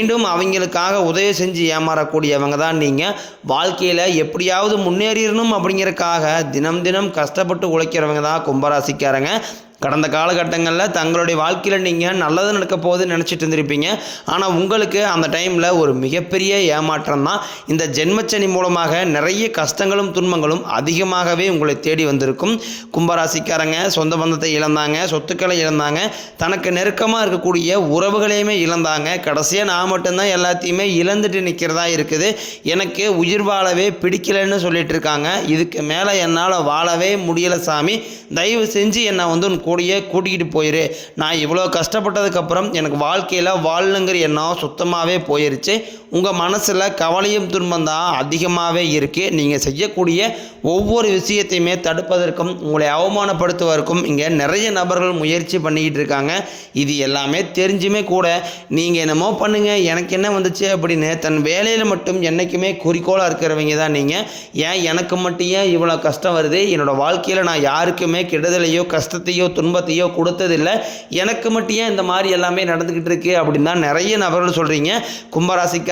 மீண்டும் அவங்களுக்காக உதவி செஞ்சு ஏமாறக்கூடியவங்க தான் நீங்கள் வாழ்க்கையில் எப்படியாவது முன்னேறிடணும் அப்படிங்கிறதுக்காக தினம் தினம் கஷ்டப்பட்டு உழைக்கிறவங்க தான் கும்பராசிக்காரங்க. கடந்த காலகட்டங்களில் தங்களுடைய வாழ்க்கையில் நீங்கள் நல்லது நடக்க போகுதுன்னு நினச்சிட்டு இருந்திருப்பீங்க. ஆனால் உங்களுக்கு அந்த டைமில் ஒரு மிகப்பெரிய ஏமாற்றம் தான். இந்த ஜென்மச்சனி மூலமாக நிறைய கஷ்டங்களும் துன்பங்களும் அதிகமாகவே உங்களை தேடி வந்திருக்கும். கும்பராசிக்காரங்க சொந்த பந்தத்தை இழந்தாங்க சொத்துக்களை இழந்தாங்க தனக்கு நெருக்கமாக இருக்கக்கூடிய உறவுகளையுமே இழந்தாங்க. கடைசியாக நான் மட்டும்தான் எல்லாத்தையுமே இழந்துட்டு நிற்கிறதா இருக்குது. எனக்கு உயிர் வாழவே பிடிக்கலைன்னு சொல்லிட்டு இருக்காங்க. இதுக்கு மேலே என்னால் வாழவே முடியலை சாமி. தயவு செஞ்சு என்னை வந்து கூடயே கூட்டிகிட்டு போயிரு. நான் இவ்வளோ கஷ்டப்பட்டதுக்கப்புறம் எனக்கு வாழ்க்கையில் வாழணுங்கிற எண்ணம் சுத்தமாகவே போயிருச்சு. உங்கள் மனசில் கவலையும் துன்பம் தான் அதிகமாகவே இருக்குது நீங்கள் செய்யக்கூடிய ஒவ்வொரு விஷயத்தையுமே தடுப்பதற்கும் உங்களை அவமானப்படுத்துவதற்கும் இங்கே நிறைய நபர்கள் முயற்சி பண்ணிக்கிட்டு இருக்காங்க. இது எல்லாமே தெரிஞ்சுமே கூட நீங்கள் என்னமோ பண்ணுங்கள் எனக்கு என்ன வந்துச்சு அப்படின்னு தன் வேலையில் மட்டும் என்றைக்குமே குறிக்கோளாக இருக்கிறவங்க தான் நீங்கள் ஏன் எனக்கு மட்டும் ஏன் இவ்வளோ கஷ்டம் வருது? என்னோடய வாழ்க்கையில் நான் யாருக்குமே கெடுதலையோ கஷ்டத்தையோ துன்பத்தையோ கொடுத்ததில்லை. எனக்கு மட்டும் ஏன் இந்த மாதிரி எல்லாமே நடந்துக்கிட்டு இருக்குது அப்படின்னு தான் நிறைய நபர்கள் சொல்கிறீங்க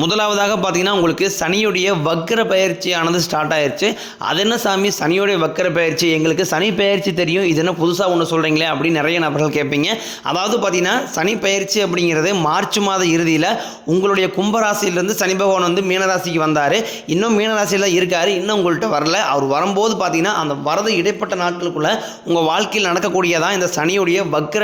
முதலாவதாக பார்த்தீங்கன்னா உங்களுக்கு சனியுடைய வக்கர பயிற்சியானது ஸ்டார்ட் ஆயிடுச்சு அது என்ன சாமி? சனியுடைய வக்கர பயிற்சி. எங்களுக்கு சனி பயிற்சி தெரியும். இது என்ன புதுசாக ஒன்று சொல்கிறீங்களே அப்படின்னு நிறைய நபர்கள் கேட்பீங்க. அதாவது பார்த்தீங்கன்னா சனி பயிற்சி அப்படிங்கிறது மார்ச் மாத இறுதியில் உங்களுடைய கும்பராசியிலேருந்து சனி பகவான் வந்து மீனராசிக்கு வந்தார். இன்னும் மீனராசியில் இருக்கார். இன்னும் உங்கள்கிட்ட வரல. அவர் வரும்போது பார்த்தீங்கன்னா அந்த வரது இடைப்பட்ட நாட்களுக்குள்ளே உங்கள் வாழ்க்கையில் நடக்கக்கூடியதான் இந்த சனியுடைய வக்கர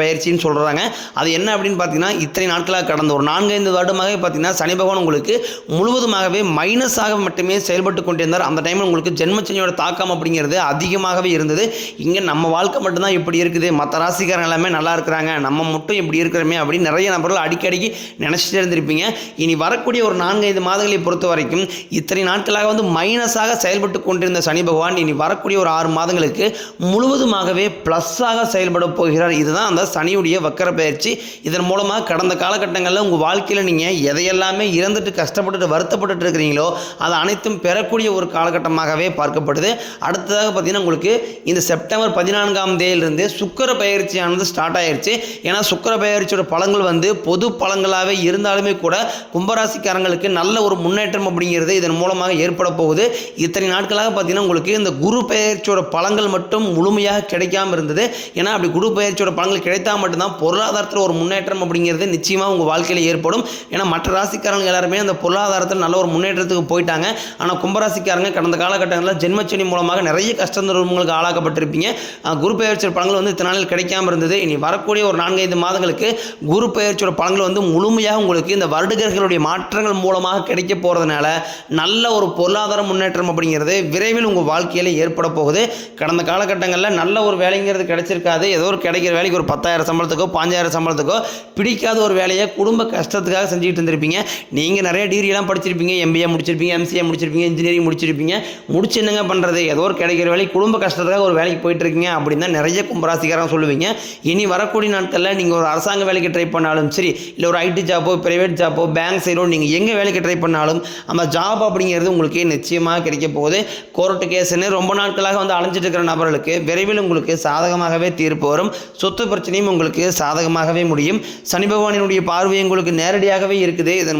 பயிற்சின்னு சொல்கிறாங்க அது என்ன அப்படின்னு பார்த்தீங்கன்னா இத்தனை நாட்களாக கடந்த ஒரு நான்கைந்து வருடமாகவே பார்த்தீங்கன்னா சனி பகவான் உங்களுக்கு முழுவதுமாகவே மைனஸாக மட்டுமே செயல்பட்டு கொண்டிருந்தார். அந்த டைமில் உங்களுக்கு ஜென்மச்சனியோட தாக்கம் அப்படிங்கிறது அதிகமாகவே இருந்தது. இங்கே நம்ம வாழ்க்கை மட்டும்தான் இப்படி இருக்குது. மற்ற ராசிக்காரங்க எல்லாமே நல்லா இருக்கிறாங்க. நம்ம மட்டும் இப்படி இருக்கிறோமே அப்படின்னு நிறைய நபர்கள் அடிக்கடிக்கு நினச்சிட்டே இருந்திருப்பீங்க. இனி வரக்கூடிய ஒரு நான்கைந்து மாதங்களை பொறுத்த வரைக்கும் இத்தனை நாட்களாக வந்து மைனஸாக செயல்பட்டு கொண்டிருந்த சனி பகவான் இனி வரக்கூடிய ஒரு ஆறு மாதங்களுக்கு முழுவதுமாகவே ப்ளஸ்ஸாக செயல்பட போகிறார். இதுதான் அந்த சனியுடைய வக்கர பயிற்சி இதன் மூலமாக கடந்த காலகட்டங்களில் உங்கள் வாழ்க்கையில் நீங்கள் எதையெல்லாமே இறந்துட்டு கஷ்டப்பட்டுட்டு வருத்தப்பட்டுட்டு இருக்கிறீங்களோ அது அனைத்தும் பெறக்கூடிய ஒரு காலகட்டமாகவே பார்க்கப்படுது. அடுத்ததாக பார்த்தீங்கன்னா உங்களுக்கு இந்த செப்டம்பர் பதினான்காம் தேதியிலிருந்து சுக்கர பயிற்சியானது ஸ்டார்ட் ஆயிருச்சு. ஏன்னா சுக்கர பயிற்சியோட பழங்கள் வந்து பொது பழங்களாகவே இருந்தாலுமே கூட கும்பராசிக்காரங்களுக்கு நல்ல ஒரு முன்னேற்றம் அப்படிங்கிறது இதன் மூலமாக ஏற்பட போகுது. இத்தனை நாட்களாக பார்த்தீங்கன்னா உங்களுக்கு இந்த குரு பயிற்சியோட பழங்கள் மட்டும் முழுமையாக கிடைக்காம இருந்தது. ஏன்னா அப்படி குரு பயிற்சியோட பழங்கள் கிடைத்தா மட்டும்தான் பொருளாதாரத்தில் ஒரு முன்னேற்றம் அப்படிங்கிறது நிச்சயமாக உங்கள் வாழ்க்கையில் ஏற்படும். ஏன்னா மற்ற ராசி ராசிக்காரங்க எல்லாருமே அந்த பொருளாதாரத்தில் நல்ல ஒரு முன்னேற்றத்துக்கு போயிட்டாங்க. ஆனால் கும்பராசிக்காரங்க கடந்த காலகட்டங்களில் ஜென்மச்சனி மூலமாக நிறைய கஷ்டங்களுக்கு ஆளாக்கப்பட்டிருப்பீங்க. குரு பெயர்ச்சியோட பலன்கள் வந்து இத்தனை நாளில் கிடைக்காம இருந்தது. இனி வரக்கூடிய ஒரு நான்கைந்து மாதங்களுக்கு குரு பெயர்ச்சியோட பலன்கள் வந்து முழுமையாக உங்களுக்கு இந்த வருடகர்களுடைய மாற்றங்கள் மூலமாக கிடைக்க போகிறதுனால நல்ல ஒரு பொருளாதார முன்னேற்றம் அப்படிங்கிறது விரைவில் உங்கள் வாழ்க்கையில் ஏற்பட போகுது. கடந்த காலகட்டங்களில் நல்ல ஒரு வேலைங்கிறது கிடைச்சிருக்காது. ஏதோ ஒரு கிடைக்கிற வேலைக்கு ஒரு பத்தாயிரம் சம்பளத்துக்கோ பாஞ்சாயிரம் சம்பளத்துக்கோ பிடிக்காத ஒரு வேலையை குடும்ப கஷ்டத்துக்காக செஞ்சுக்கிட்டு இருந்திருப்பீங்க. நீங்கள் நிறைய டிகிரிலாம் படிச்சிருப்பீங்க எம்பிஏ முடிச்சிருப்பீங்க எம்சிஏ முடிச்சிருப்பீங்க இன்ஜினியரிங் முடிச்சிருப்பீங்க. முடிச்சு என்னங்க பண்ணுறது ஏதோ ஒரு கிடைக்கிற வேலைக்கு குடும்ப கஷ்டத்துக்காக ஒரு வேலைக்கு போயிட்டு இருக்கீங்க அப்படின்னு தான் நிறைய கும்பராசிக்காரங்க சொல்லுவீங்க. இனி வரக்கூடிய நாட்களில் நீங்கள் ஒரு அரசாங்க வேலைக்கு ட்ரை பண்ணாலும் சரி இல்லை ஒரு ஐடி ஜாப்போ ப்ரைவேட் ஜாப்போ பேங்க் சைடோ நீங்கள் எங்கே வேலைக்கு ட்ரை பண்ணாலும் அந்த ஜாப் அப்படிங்கிறது உங்களுக்கு நிச்சயமாக கிடைக்க போகுது. கோர்ட்டு கேஸ்னு ரொம்ப நாட்களாக வந்து அலைஞ்சிட்டு இருக்கிற நபர்களுக்கு விரைவில் உங்களுக்கு சாதகமாகவே தீர்ப்பு வரும். சொத்து பிரச்சனையும் உங்களுக்கு சாதகமாகவே முடியும். சனி பகவானினுடைய பார்வை உங்களுக்கு நேரடியாகவே இருக்குது. இதன்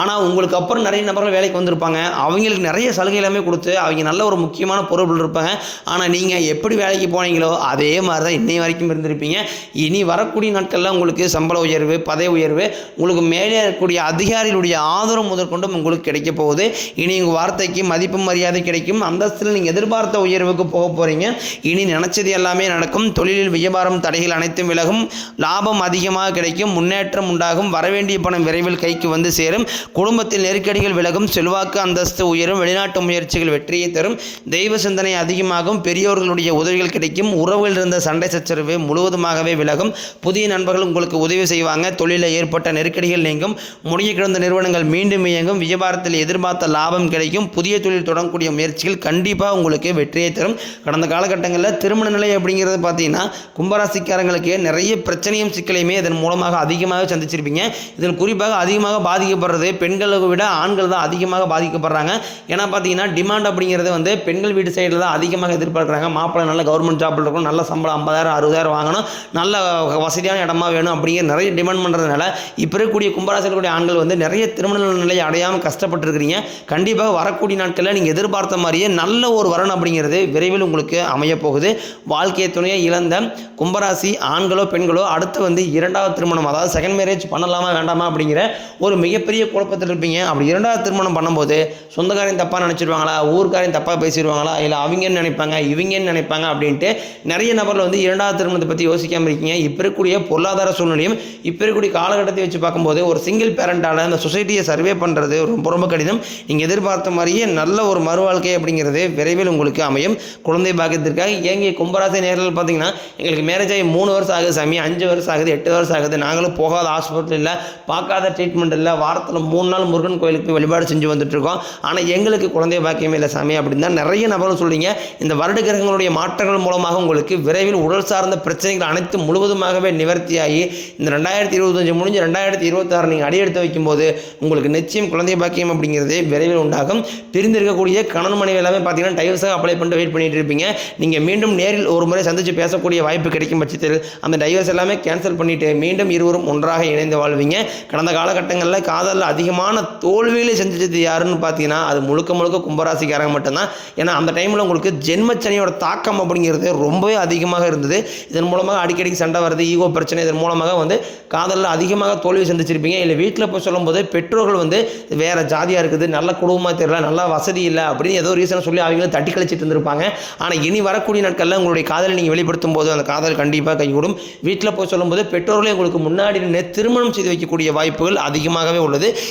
ஆனால் உங்களுக்கு அப்புறம் நிறைய நபர்கள் வேலைக்கு வந்திருப்பாங்க. அவங்களுக்கு நிறைய சலுகை எல்லாமே கொடுத்து அவங்க நல்ல ஒரு முக்கியமான பொருள் இருப்பாங்க. ஆனால் நீங்கள் எப்படி வேலைக்கு போனீங்களோ அதே மாதிரி தான் இன்னை வரைக்கும் இருந்திருப்பீங்க. இனி வரக்கூடிய நாட்களில் உங்களுக்கு சம்பள உயர்வு பதவி உயர்வு உங்களுக்கு மேலே இருக்கக்கூடிய அதிகாரிகளுடைய ஆதரவு முதற்கொண்டும் உங்களுக்கு கிடைக்க போகுது. இனி உங்கள் வார்த்தைக்கு மதிப்பு மரியாதை கிடைக்கும். அந்தஸ்தில் நீங்கள் எதிர்பார்த்த உயர்வுக்கு போக போகிறீங்க இனி நினச்சது எல்லாமே நடக்கும். தொழிலில் வியாபாரம் தடைகள் அனைத்தும் விலகும். லாபம் அதிகமாக கிடைக்கும். முன்னேற்றம் உண்டாகும். வரவேண்டிய பணம் விரைவில் கைக்கு வந்து சேரும். குடும்பத்தில் நெருக்கடிகள் விலகும் செல்வாக்கு அந்தஸ்து உயரும் வெளிநாட்டு முயற்சிகள் வெற்றியை தரும் தெய்வ சிந்தனை அதிகமாகும் பெரியோர்களுடைய உதவிகள் கிடைக்கும் உறவில் இருந்த சண்டை சச்சரவு முழுவதுமாகவே விலகும். புதிய நண்பர்கள் உங்களுக்கு உதவி செய்வாங்க. தொழிலில் ஏற்பட்ட நெருக்கடிகள் நீங்கும். முடிய கிடந்த நிறுவனங்கள் மீண்டும் இயங்கும். வியாபாரத்தில் எதிர்பார்த்த லாபம் கிடைக்கும். புதிய தொழில் தொடங்கக்கூடிய முயற்சிகள் கண்டிப்பாக உங்களுக்கு வெற்றியை தரும். கடந்த காலகட்டங்களில் திருமண நிலை அப்படிங்கிறது பார்த்தீங்கன்னா கும்பராசிக்காரங்களுக்கு நிறைய பிரச்சனையும் சிக்கலையுமே இதன் மூலமாக அதிகமாக சந்திச்சிருப்பீங்க. இதில் குறிப்பாக அதிகமாக பாதிக்கப்படுறது பெண்களை விட ஆண்கள் தான் அதிகமாக பாதிக்கப்படுறாங்க. ஏன்னா பார்த்தீங்கன்னா டிமாண்ட் அப்படிங்கிறது வந்து பெண்கள் வீட்டு சைடில் தான் அதிகமாக எதிர்பார்க்குறாங்க. மாப்பிள்ளை நல்ல கவர்மெண்ட் ஜாப்பில் இருக்கணும் நல்ல சம்பளம் ஐம்பதாயிரம் அறுபதாயிரம் வாங்கணும் நல்ல வசதியான இடமா வேணும் அப்படிங்கிற நிறைய டிமாண்ட் பண்ணுறதுனால இப்போ இருக்கக்கூடிய கும்பராசிரியர்களுடைய ஆண்கள் வந்து நிறைய திருமண நிலையை அடையாமல் கஷ்டப்பட்டுருக்கிறீங்க. கண்டிப்பாக வரக்கூடிய நாட்களில் நீங்கள் எதிர்பார்த்த மாதிரியே நல்ல ஒரு வரன் அப்படிங்கிறது விரைவில் உங்களுக்கு அமையப்போகுது. வாழ்க்கை துணையை இழந்த கும்பராசி ஆண்களோ பெண்களோ அடுத்து வந்து இரண்டாவது திருமணம் அதாவது செகண்ட் மேரேஜ் பண்ணலாமா வேண்டாமா அப்படிங்கிற ஒரு மிகப்பெரிய குழப்பத்தில் இருப்பீங்க அப்படி இரண்டாவது திருமணம் பண்ணும்போது சொந்தக்காரையும் தப்பாக நினச்சிருவாங்களா? ஊர்க்காரையும் தப்பாக பேசிடுவாங்களா இல்லை அவங்கன்னு நினைப்பாங்க? இவங்கன்னு நினைப்பாங்க? அப்படின்ட்டு நிறைய நபர்கள் வந்து இரண்டாவது திருமணத்தை பற்றி யோசிக்காமல் இருக்கீங்க. இப்போ இருக்கக்கூடிய பொருளாதார சூழ்நிலையும் இப்போ இருக்கக்கூடிய காலகட்டத்தை வச்சு பார்க்கும்போது ஒரு சிங்கிள் பேரண்டால் அந்த சொசைட்டியை சர்வே பண்ணுறது ரொம்ப ரொம்ப கடினம். நீங்கள் எதிர்பார்த்த மாதிரியே நல்ல ஒரு மறுவாழ்க்கை அப்படிங்கிறது விரைவில் உங்களுக்கு அமையும். குழந்தை பாக்கியத்திற்காக ஏங்க கும்பராசி நேரில் பார்த்தீங்கன்னா எங்களுக்கு மேரேஜ் ஆகி மூணு வருஷம் ஆகுது சாமி. அஞ்சு வருஷம் ஆகுது எட்டு வருஷம் ஆகுது. நாங்களும் போகாத ஹாஸ்பிட்டல் இல்லை பார்க்காத ட்ரீட்மெண்ட் இல்லை வாரத்தில் மூணு நாள் முருகன் கோயிலுக்கு போய் வழிபாடு செஞ்சு வந்துட்டு இருக்கோம் ஆனால் எங்களுக்கு குழந்தை பாக்கியமே இல்லை சாமி அப்படின்னு தான் நிறைய நபர்கள் சொல்கிறீங்க இந்த வருட கிரகங்களுடைய மாற்றங்கள் மூலமாக உங்களுக்கு விரைவில் உடல் சார்ந்த பிரச்சனைகள் அனைத்து முழுவதுமாகவே நிவர்த்தியாகி இந்த ரெண்டாயிரத்தி இருபத்தஞ்சு முடிஞ்சு ரெண்டாயிரத்தி இருபத்தாறு நீங்கள் அடியெடுத்து வைக்கும்போது உங்களுக்கு நிச்சயம் குழந்தை பாக்கியம் அப்படிங்கிறது விரைவில் உண்டாகும். பிரிந்திருக்கக்கூடிய கணவன் மனைவி எல்லாமே பார்த்தீங்கன்னா டைவர்ஸாக அப்ளை பண்ணிட்டு வெயிட் பண்ணிட்டு இருப்பீங்க. நீங்கள் மீண்டும் நேரில் ஒரு முறை சந்தித்து பேசக்கூடிய வாய்ப்பு கிடைக்கும் பட்சத்தில் அந்த டைவர்ஸ் எல்லாமே கேன்சல் பண்ணிட்டு மீண்டும் இருவரும் ஒன்றாக இணைந்து வாழ்வீங்க. கடந்த காலகட்டங்களில் காதலில் அதிகமான தோல்வியிலே செஞ்சது யாருன்னு பார்த்தீங்கன்னா அது முழுக்க முழுக்க கும்பராசிக்காரங்க மட்டும்தான். ஏன்னா அந்த டைமில் உங்களுக்கு ஜென்மச்சனியோட தாக்கம் அப்படிங்கிறது ரொம்பவே அதிகமாக இருந்தது. இதன் மூலமாக அடிக்கடி சண்டை வருது ஈகோ பிரச்சனை இதன் மூலமாக வந்து காதலில் அதிகமாக தோல்வி சந்திச்சிருப்பீங்க. இல்லை வீட்டில் போய் சொல்லும்போது பெற்றோர்கள் வந்து வேறு ஜாதியாக இருக்குது நல்ல குடும்பமாக தெரியல நல்ல வசதி இல்லை அப்படின்னு ஏதோ ரீசனை சொல்லி அவங்களும் தட்டி கழிச்சிட்டு இருந்திருப்பாங்க. ஆனால் இனி வரக்கூடிய நாட்களில் உங்களுடைய காதலை நீங்கள் வெளிப்படுத்தும் போது அந்த காதல் கண்டிப்பாக கைகூடும். வீட்டில் போய் சொல்லும்போது பெற்றோர்களே உங்களுக்கு முன்னாடி நின்று திருமணம் செய்து வைக்கக்கூடிய வாய்ப்புகள் அதிகமாகவே உள்ளது.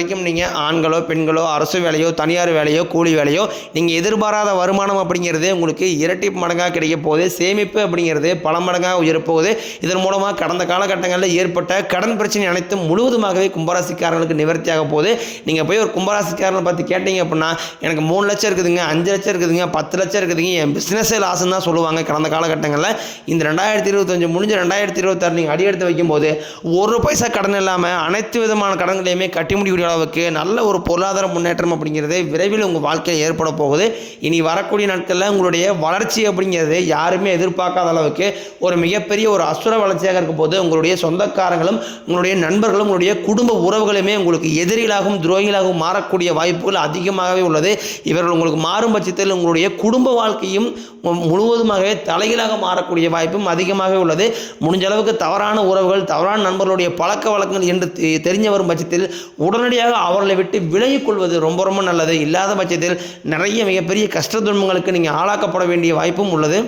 வரைக்கும் நீங்கள் ஆண்களோ பெண்களோ அரசு வேலையோ தனியார் வேலையோ கூலி வேலையோ நீங்கள் எதிர்பாராத வருமானம் அப்படிங்கிறது உங்களுக்கு இரட்டி மடங்காக கிடைக்க போகுது. சேமிப்பு அப்படிங்கிறது பல மடங்காக உயரப்போகுது இதன் மூலமாக கடந்த காலகட்டங்களில் ஏற்பட்ட கடன் பிரச்சனை அனைத்தும் முழுவதுமாகவே கும்பராசிக்காரர்களுக்கு நிவர்த்தியாக போகுது. நீங்கள் போய் ஒரு கும்பராசிக்காரனை பார்த்து கேட்டீங்க அப்படின்னா எனக்கு மூணு லட்சம் இருக்குதுங்க அஞ்சு லட்சம் இருக்குதுங்க பத்து லட்சம் இருக்குதுங்க என் பிஸ்னஸே லாஸ்ன்னு தான் சொல்லுவாங்க கடந்த காலகட்டங்களில். இந்த ரெண்டாயிரத்தி இருபத்தஞ்சு முடிஞ்ச ரெண்டாயிரத்தி இருபத்தாறு நீங்கள் அடி எடுத்து வைக்கும்போது ஒரு பைசா கடன் இல்லாமல் அனைத்து விதமான கடன்களையுமே கட்டி முடிவு இருக்கக்கூடிய அளவுக்கு நல்ல ஒரு பொருளாதார முன்னேற்றம் அப்படிங்கிறது விரைவில் உங்கள் வாழ்க்கையில் ஏற்பட போகுது. இனி வரக்கூடிய நாட்களில் உங்களுடைய வளர்ச்சி அப்படிங்கிறது யாருமே எதிர்பார்க்காத அளவுக்கு ஒரு மிகப்பெரிய ஒரு அசுர வளர்ச்சியாக இருக்கும் போது உங்களுடைய சொந்தக்காரங்களும் உங்களுடைய நண்பர்களும் உங்களுடைய குடும்ப உறவுகளுமே உங்களுக்கு எதிரிகளாகவும் துரோகிகளாகவும் மாறக்கூடிய வாய்ப்புகள் அதிகமாகவே உள்ளது. இவர்கள் உங்களுக்கு மாறும் பட்சத்தில் உங்களுடைய குடும்ப வாழ்க்கையும் முழுவதுமாகவே தலைகளாக மாறக்கூடிய வாய்ப்பும் அதிகமாகவே உள்ளது. முடிஞ்ச அளவுக்கு தவறான உறவுகள் தவறான நண்பர்களுடைய பழக்க வழக்கங்கள் என்று தெரிஞ்ச வரும் பட்சத்தில் உடனடியாக அவர்களை விட்டு விலகிக் கொள்வது ரொம்ப ரொம்ப நல்லது. இல்லாத பட்சத்தில் நிறைய மிகப்பெரிய கஷ்ட துன்பங்களுக்கு நீங்கள் ஆளாக்கப்பட வேண்டிய வாய்ப்பும் உள்ளது.